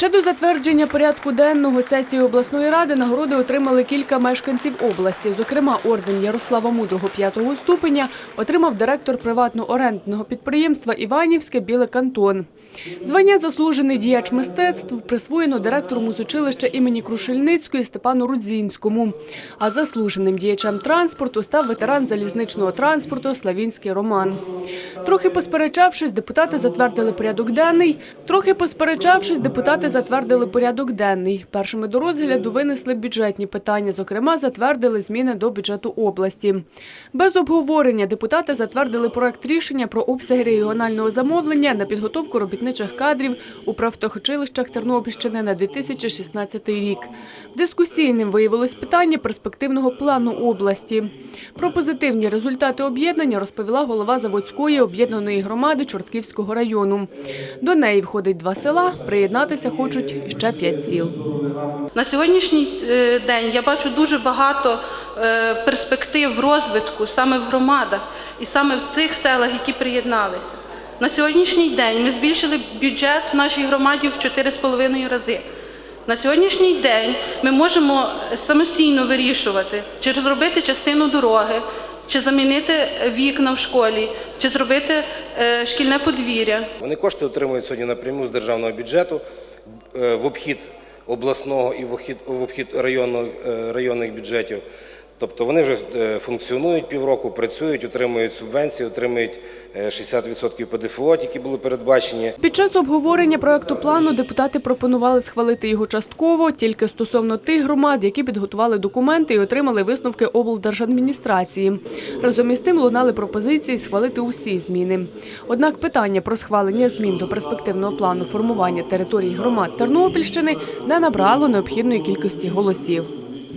Ще до затвердження порядку денного сесії обласної ради нагороди отримали кілька мешканців області. Зокрема, орден Ярослава Мудрого п'ятого ступеня отримав директор приватно-орендного підприємства Іванівське Біле Кантон. Звання заслужений діяч мистецтв присвоєно директору музучилища імені Крушельницької Степану Рудзінському. А заслуженим діячем транспорту став ветеран залізничного транспорту Славінський Роман. Трохи посперечавшись, депутати затвердили порядок денний. Трохи посперечавшись, депутати затвердили порядок денний. Першими до розгляду винесли бюджетні питання. Зокрема, затвердили зміни до бюджету області. Без обговорення депутати затвердили проект рішення про обсяги регіонального замовлення на підготовку робітничих кадрів у профтехучилищах Тернопільщини на 2016 рік. Дискусійним виявилось питання перспективного плану області. Про позитивні результати об'єднання розповіла голова Заводської об'єднаної громади Чортківського району. До неї входить два села, приєднатися хочуть ще п'ять сіл. На сьогоднішній е, день я бачу дуже багато е, перспектив розвитку саме в громадах і саме в тих селах, які приєдналися. На сьогоднішній день ми збільшили бюджет в нашій громаді в 4,5 рази. На сьогоднішній день ми можемо самостійно вирішувати, чи зробити частину дороги, чи замінити вікна в школі, чи зробити е, шкільне подвір'я. Вони кошти отримують сьогодні напряму з державного бюджету е, в обхід обласного і в обхід, е, районних бюджетів. Тобто вони вже е, функціонують півроку, працюють, отримують субвенції, отримують е, 60% ПДФО, які були передбачені. Під час обговорення проекту плану депутати пропонували схвалити його частково тільки стосовно тих громад, які підготували документи і отримали висновки облдержадміністрації. Разом із тим лунали пропозиції схвалити усі зміни. Однак питання про схвалення змін до перспективного плану формування територій громад Тернопільщини не набрало необхідної кількості голосів.